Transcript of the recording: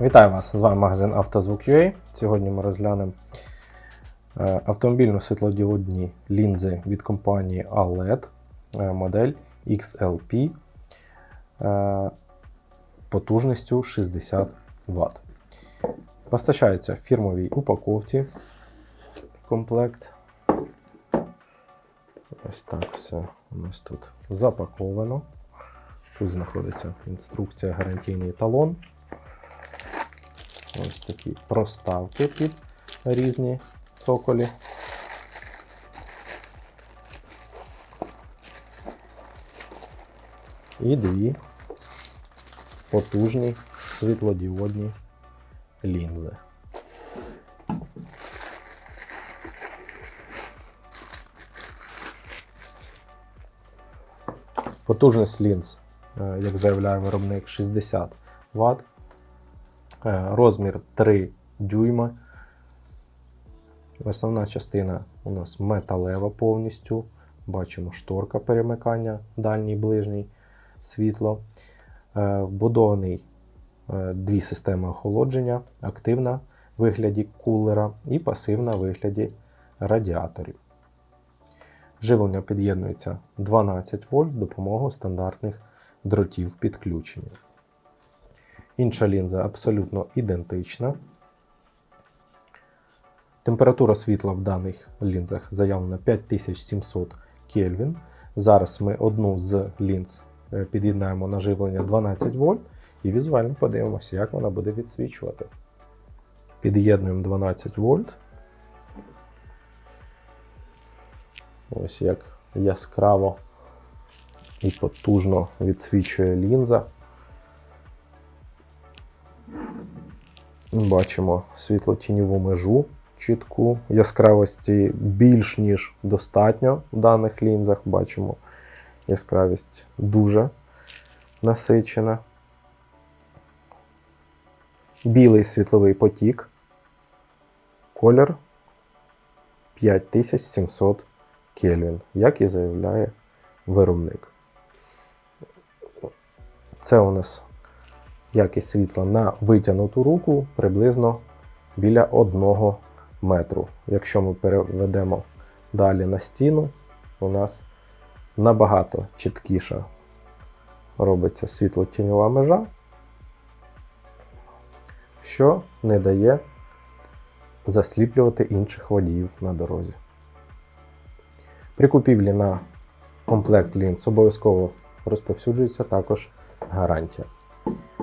Вітаю вас! З вами магазин «Автозвук.UA». Сьогодні ми розглянемо е, автомобільно-світлодіодні лінзи від компанії ALED е, модель XLP е, потужністю 60 Вт. Постачається в фірмовій упаковці комплект. Ось так все у нас тут запаковано. Тут знаходиться інструкція, гарантійний талон. Ось такі проставки під різні цоколі. І дві потужні світлодіодні лінзи. Потужність лінз, е, як заявляє виробник, 60 Вт. Е, Розмір 3 дюйма. Основна частина у нас металева повністю. Бачимо шторка перемикання, дальній ближній світло. Е, Вбудований е, дві системи охолодження, активна в вигляді кулера і пасивна в вигляді радіаторів. Живлення під'єднується 12 вольт допомогою стандартних дротів підключення. Інша лінза абсолютно ідентична. Температура світла в даних лінзах заявлена 5700 Кельвін. Зараз ми одну з лінз е, під'єднаємо на живлення 12 вольт і візуально подивимося, як вона буде відсвічувати. Під'єднуємо 12 вольт. Ось як яскраво і потужно відсвічує лінза. Бачимо світло-тіньову межу чітку яскравості більш ніж достатньо в даних лінзах. Бачимо яскравість дуже насичена. Білий світловий потік. Колір 5700 Кельвін, як і заявляє виробник. Це у нас якість світла на витягнуту руку приблизно біля 1 метру. Якщо ми переведемо далі на стіну, у нас набагато чіткіша робиться світло-тіньова межа, що не дає засліплювати інших водіїв на дорозі. При купівлі на комплект лінз обов'язково розповсюджується також гарантія.